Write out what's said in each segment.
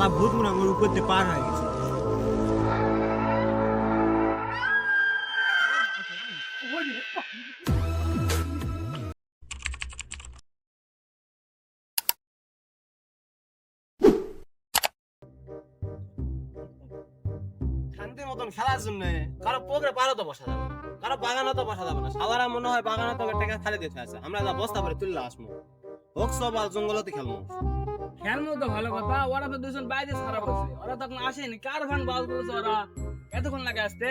শালা ভূত মনে ওর উপর দিয়ে পার হয়ে গেছে। শান্তির মতন খেলার জন্য কারও পোকরে পারো তো বসা যাবে কারও বাগানে তো বসা যাবে না। সালারা মনে হয় বাগানে তো টাকা খালি দিতে আছে। আমরা যা বস্তা করে তুললে আসব। হোক সব আর জঙ্গলতে খেলব। ভালো কথা ওরা তো দুজন বাইরে খারাপ হচ্ছে ওরা তখন আসেনি কার ফান বাল করেছে ওরা? এতক্ষণ লাগে আসতে?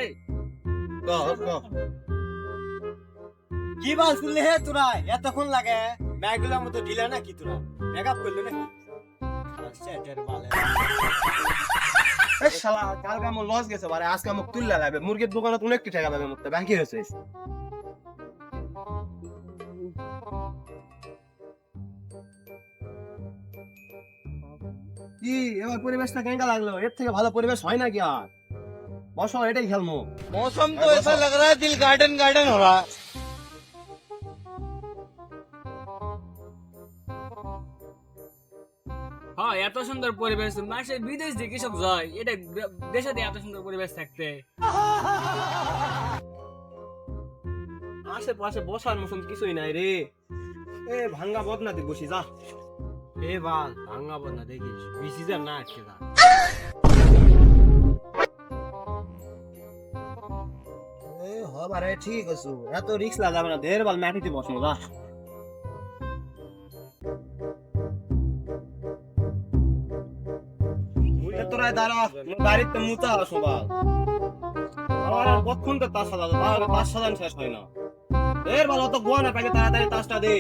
কি বাল শুনলে হে তোরা? এতক্ষণ লাগে। ব্যাগগুলোর মতো ঢিলা না কি তোরা? মেকআপ করলে নাকি? শালা কালকে আমার লস গেছে বারে আজকে আমাকে তুললে লাগবে। মুরগির দোকানে তুমি একটি টাকা পাবে মুখতে বাকি হয়েছে। কি এবার পরিবেশটা কেঙ্কা লাগলো এর থেকে ভালো পরিবেশ হয় নাকি আর বসো এটাই খেলবো मौसम तो ऐसा लग रहा है दिल गार्डन गार्डन हो रहा है হ্যাঁ এত সুন্দর পরিবেশ মাসে বিদেশ দিয়ে কৃষক যায় এটা গ্রা- দেশে দিয়ে এত সুন্দর পরিবেশ থাকতে আশেপাশে বসার মতন কিছুই নাই রে এ ভাঙ্গা বদনাতে বসি যা এ বাল ভাঙ্গা বদনা দেখিস বিসি যা না আটকে যা হবারে ঠিক আছে এত রিক্স লাগাবে না দের বাল মাটিতে বসো যা তোরাই দাঁড়া বাড়িতে মুতা আসো বাল আমার আর কতক্ষণ তো তাস সাজাবো তাহলে তাস সাজান শেষ হয় না এর ভালো তো গোয়া না তাড়াতাড়ি তাসটা দে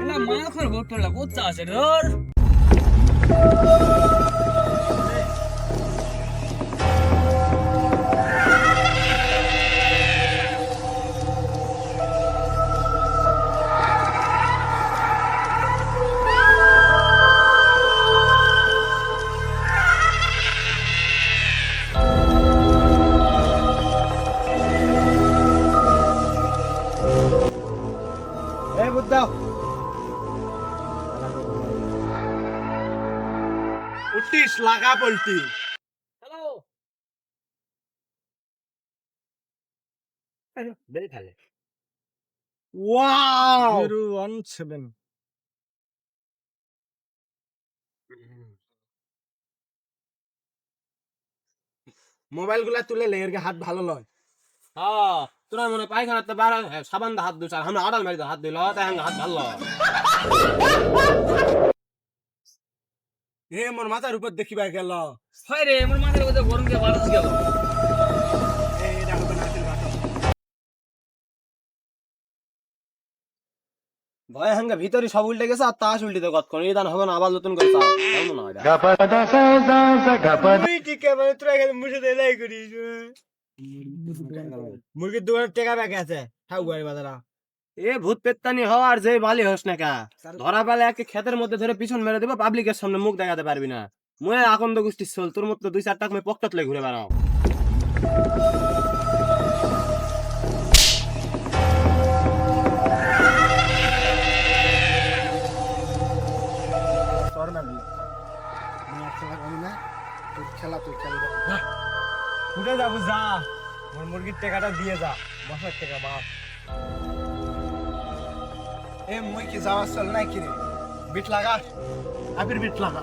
এটা মাল করে ভোট করলে বুঝতে আছে বুদ্ধা উঠিস লাগা পল্টি হ্যালো বেরি ফেলে। ওয়াও! Zero one seven. মোবাইলগুলা তুলে লেগের হাত ভালো লয়। হ্যাঁ। তোরা মনে পায়খানাতে বার হ্যাঁ, সাবান হাত দুই আর আমরা আড়াল মারি হাত দিল তাই হাত ভালো। এ মোর মাথার উপর দেখিবা গেল হয় রে আমার মাথার মধ্যে গরম দিয়ে বাতাস গেল। ভয় হাঙ্গা ভিতরে সব উল্টে গেছে আর তাস উল্টে দেয় কতক্ষণ এই দান হবে না আবার নতুন করে চাও কেমন হয়? তুই টিকে মানে তোরা এখানে মুছে দিয়ে লাই করিস মুরগির দোকানে টেকা ব্যাগ আছে। বাড়ি বাজারা এ ভূত পেত্তানি হও আর যে বালি হোস না কা। ধরা পেলে একে ক্ষেতের মধ্যে ধরে পিছন মেরে দেবো পাবলিকের সামনে মুখ দেখাতে পারবি না। মুয়ে আকন্দ গোষ্ঠীর চল তোর মতো দুই চার টাকা পকেট লে ঘুরে বেড়াও। খেলা তুই খেলবে। উঠে যাব যা মোর মুরগির টাকাটা দিয়ে যা। বসার টাকা বাপ এ, মুই কি যাওয়া চল নাই কি রে? বিট লাগা? আবির বিট লাগা।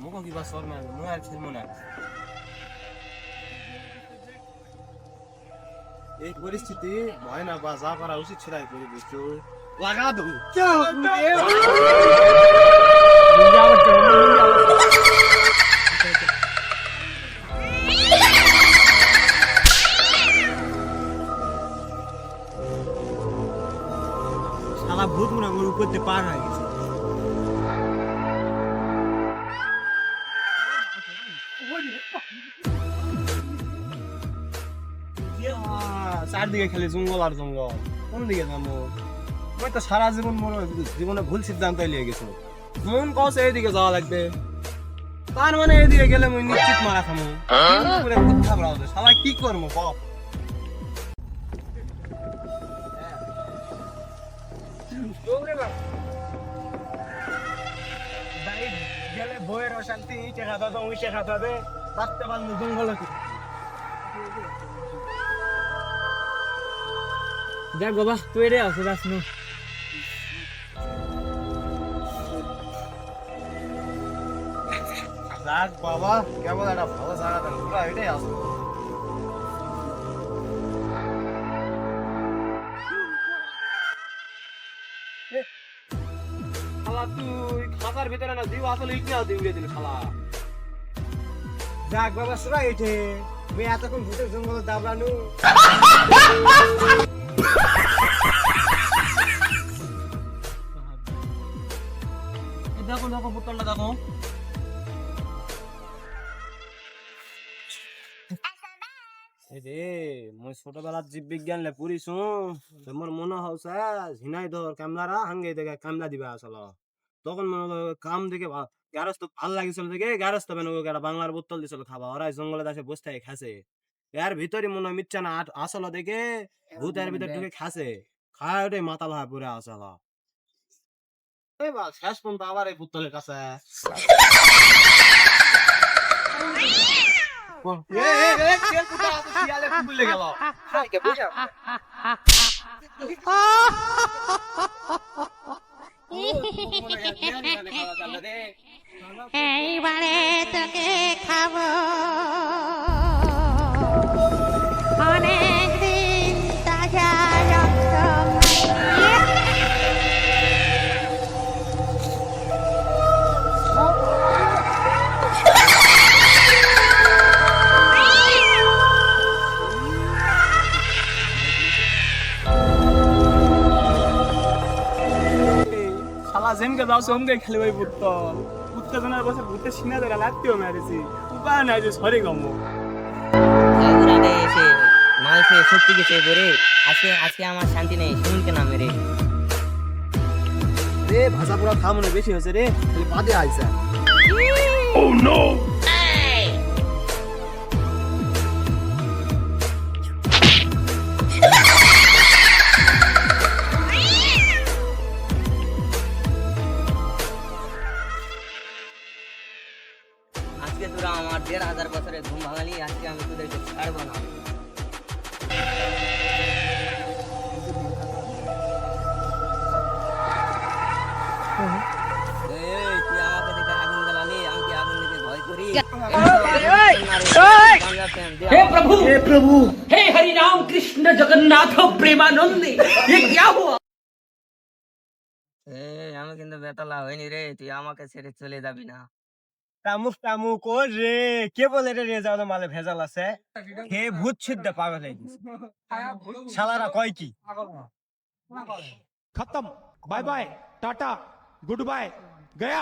মুখ কিবা সর না মুই আর খেলব না এই পরিস্থিতি ভয় না বা যা করা উচিত ছিল এই পরিবেশ লাগা দেবো চারদিকে খালি জঙ্গল আর জঙ্গল। কোন দিকে যাব? আমি তো সারা জীবন মনে জীবনে ভুল সিদ্ধান্ত লিয়ে গেছো। মন কছে এইদিকে যাওয়া লাগবে। তার মানে এদিকে গেলে মুই নিশ্চিত মারা খামু। ওদের কি করব দাই গেলে বইয়ের অশান্তি ইটে খাতা তো খাতা দে থাকতে পারব জঙ্গলে। দেখ বাবা তুই রে আসো যাস না। যাক বাবা কেমন একটা ভালো জায়গা এটাই তুই খাতার ভিতরে না আসলে দিলি যাক বাবা সুরা এটে আমি এতক্ষণ ভূতের জঙ্গলে দাবড়ানু। মই ছোটবেলার জীব বিজ্ঞান লে পড়িছু তোমার মনে হচ্ছে ঝিনাই ধর কামলারা হাঙ্গে দেখে কামলা দিবা আসল। তখন মনে কাম দেখে গ্যারস্ত ভালো লাগিছিল দেখে গ্যারস্ত বেন একটা বাংলার বোতল দিছিল খাবা ওরা জঙ্গলে দাসে বসে থেকে খাসে এর ভিতরে মনে হয় মিথ্যা না আসল দেখে ভূত এর ভিতর ঢুকে খাসে খায় ওটাই মাথা ভাই পুরে আসল। এই বা শেষ পর্যন্ত আবার এই বোতলের কাছে। এইবারে তোকে খাব অনেক যেমকে যাও সেমকে খেলে ওই বোতল উত্তেজনার বসে ভূতে সিনা ধরে লাগতেও মেরেছি। উপায় নাই যে সরি গম্বো রাতে এসে মাল খেয়ে শক্তি গেছে বেরে আজকে আজকে আমার শান্তি নেই শুনকে না মেরে রে। ভাষা পুরা খা মনে বেশি হয়েছে রে। খালি বাদে আইসা। আজকে হে প্রভু হে প্রভু हे हरि राम कृष्ण जगन्नाथ प्रेमानंद ये क्या हुआ এই, আমি কিন্তু বেতলা হইনি রে তুই আমাকে ছেড়ে চলে যাবি না তামুক তামুক ও রে কে বলে রে রে যাওয়া মালে ভেজাল আছে হে ভূত ছিদ্দ পাগল হয়ে গেছে শালারা কয় কি खत्म bye bye tata goodbye गया